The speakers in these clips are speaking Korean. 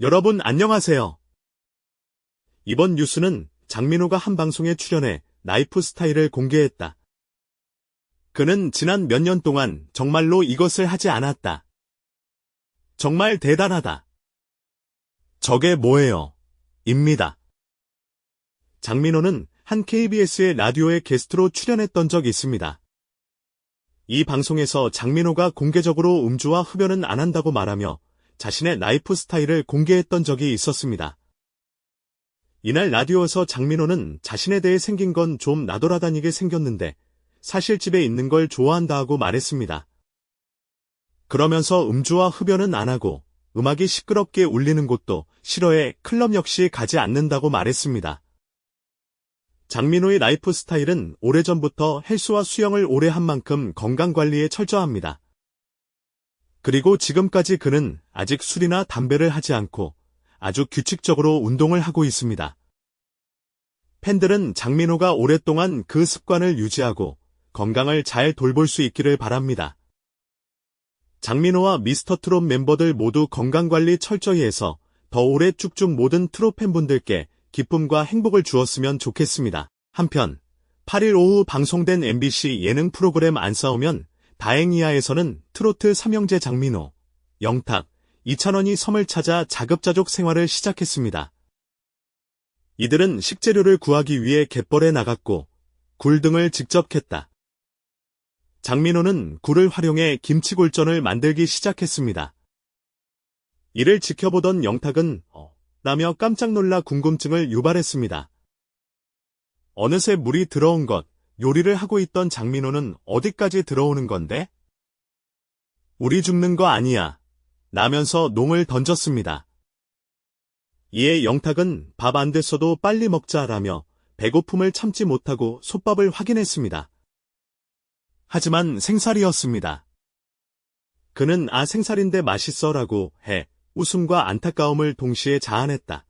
여러분 안녕하세요. 이번 뉴스는 장민호가 한 방송에 출연해 나이프 스타일을 공개했다. 그는 지난 몇 년 동안 정말로 이것을 하지 않았다. 정말 대단하다. 저게 뭐예요? 입니다. 장민호는 한 KBS의 라디오에 게스트로 출연했던 적이 있습니다. 이 방송에서 장민호가 공개적으로 음주와 흡연은 안 한다고 말하며 자신의 라이프 스타일을 공개했던 적이 있었습니다. 이날 라디오에서 장민호는 자신에 대해 생긴 건 좀 나돌아다니게 생겼는데 사실 집에 있는 걸 좋아한다 하고 말했습니다. 그러면서 음주와 흡연은 안 하고 음악이 시끄럽게 울리는 곳도 싫어해 클럽 역시 가지 않는다고 말했습니다. 장민호의 라이프 스타일은 오래전부터 헬스와 수영을 오래 한 만큼 건강관리에 철저합니다. 그리고 지금까지 그는 아직 술이나 담배를 하지 않고 아주 규칙적으로 운동을 하고 있습니다. 팬들은 장민호가 오랫동안 그 습관을 유지하고 건강을 잘 돌볼 수 있기를 바랍니다. 장민호와 미스터 트롯 멤버들 모두 건강관리 철저히 해서 더 오래 쭉쭉 모든 트롯 팬분들께 기쁨과 행복을 주었으면 좋겠습니다. 한편 8일 오후 방송된 MBC 예능 프로그램 안 싸우면 다행이야에서는 트로트 삼형제 장민호, 영탁, 이찬원이 섬을 찾아 자급자족 생활을 시작했습니다. 이들은 식재료를 구하기 위해 갯벌에 나갔고 굴 등을 직접 캤다. 장민호는 굴을 활용해 김치골전을 만들기 시작했습니다. 이를 지켜보던 영탁은 어, 라며 깜짝 놀라 궁금증을 유발했습니다. 어느새 물이 들어온 것, 요리를 하고 있던 장민호는 어디까지 들어오는 건데? 우리 죽는 거 아니야. 라면서 농을 던졌습니다. 이에 영탁은 밥 안 됐어도 빨리 먹자라며 배고픔을 참지 못하고 솥밥을 확인했습니다. 하지만 생살이었습니다. 그는 아 생살인데 맛있어라고 해 웃음과 안타까움을 동시에 자아냈다.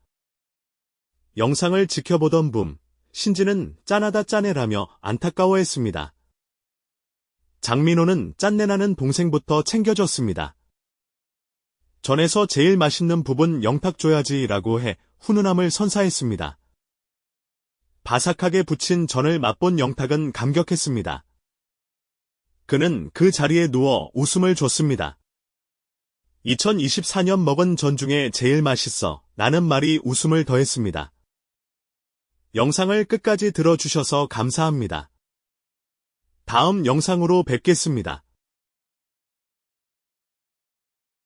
영상을 지켜보던 붐, 신지는 짠하다 짠해라며 안타까워했습니다. 장민호는 짠내나는 동생부터 챙겨줬습니다. 전에서 제일 맛있는 부분 영탁 줘야지 라고 해 훈훈함을 선사했습니다. 바삭하게 부친 전을 맛본 영탁은 감격했습니다. 그는 그 자리에 누워 웃음을 줬습니다. 2024년 먹은 전 중에 제일 맛있어 라는 말이 웃음을 더했습니다. 영상을 끝까지 들어주셔서 감사합니다. 다음 영상으로 뵙겠습니다.